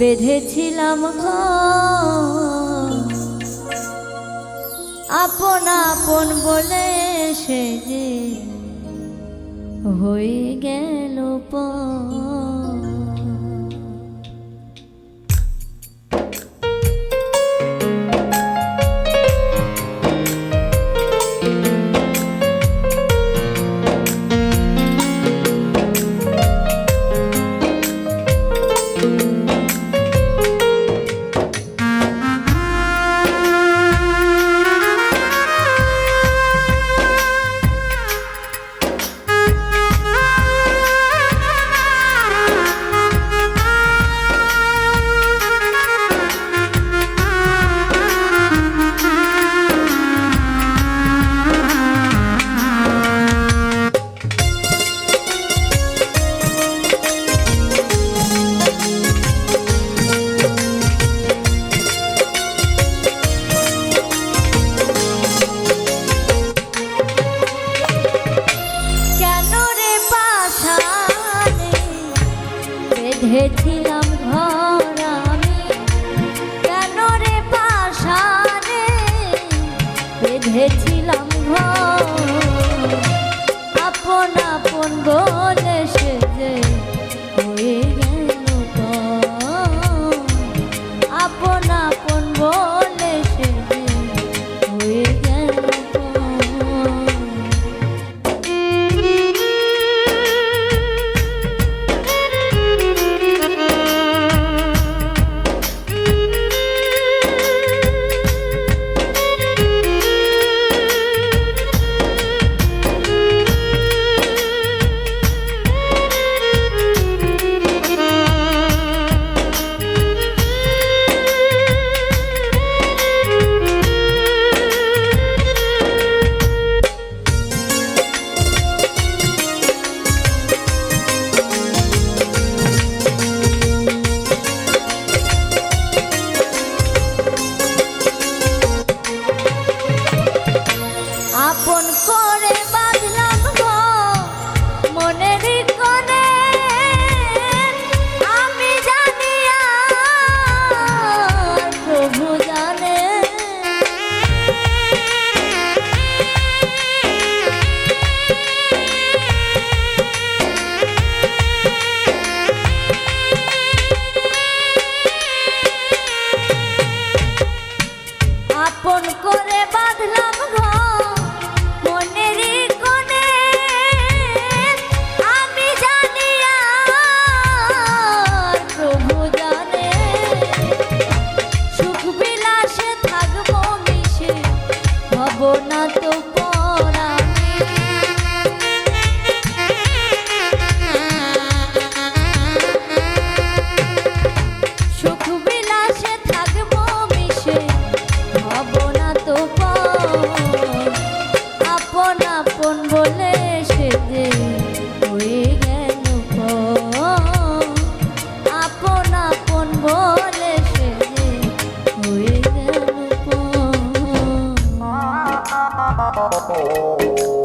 বেঁধেছিলাম আপন আপন বলে সে যে হয়ে গেল পর বুঝেছি Oh.